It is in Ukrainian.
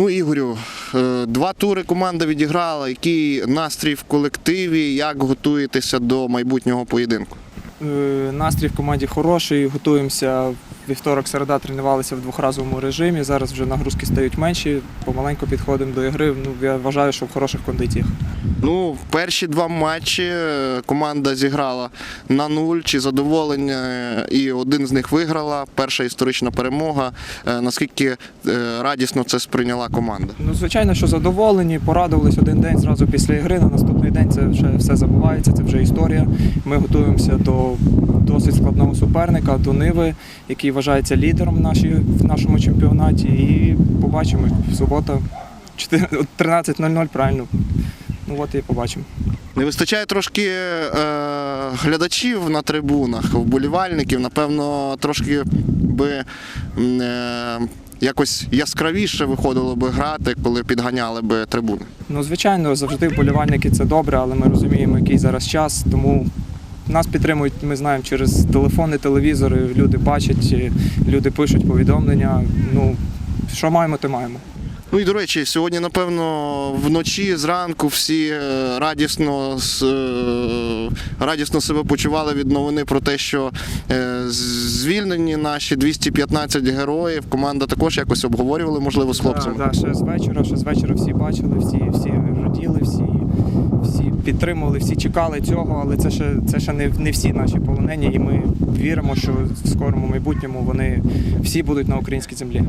Ну, Ігорю, е, два тури команда відіграла. Який настрій в колективі? Як готуєтеся до майбутнього поєдинку? Е, Настрій в команді хороший, готуємося. Вівторок, середа тренувалися в двохразовому режимі. Зараз вже нагрузки стають менші, помаленьку підходимо до ігри. Ну, я вважаю, що в хороших кондиціях. Ну, перші два матчі е, команда зіграла на нуль чи задоволення, е, і один з них виграла. Перша історична перемога. Е, Наскільки радісно це сприйняла команда? Ну, звичайно, що задоволені, порадувались один день зразу після ігри. На наступний день це вже все забувається, це вже історія. Ми готуємося до досить складного суперника, до Ниви, який вважається лідером в, в нашому чемпіонаті. І побачимо субота 4 13.00, правильно. Ну от і побачимо. Не вистачає трошки е, глядачів на трибунах, вболівальників. Напевно, трошки би е, якось яскравіше виходило би грати, коли підганяли би трибуни. Ну, звичайно, завжди вболівальники це добре, але ми розуміємо, який зараз час, тому нас підтримують, ми знаємо, через телефони, телевізори, люди бачать, е, люди пишуть повідомлення. Ну, що маємо, то маємо. Ну і до речі, сьогодні, напевно, вночі зранку всі е, радісно, е, радісно себе почували від новини про те, що звільнені наші 215 героїв. Команда також якось обговорювали, можливо, з хлопцями. Да, да, ще з вечора, ще з вечора всі бачили, всі, всі раділи, всі підтримували, всі чекали цього, але це ще, це ще не, не всі наші полонені, і ми віримо, що в скорому майбутньому вони всі будуть на українській землі.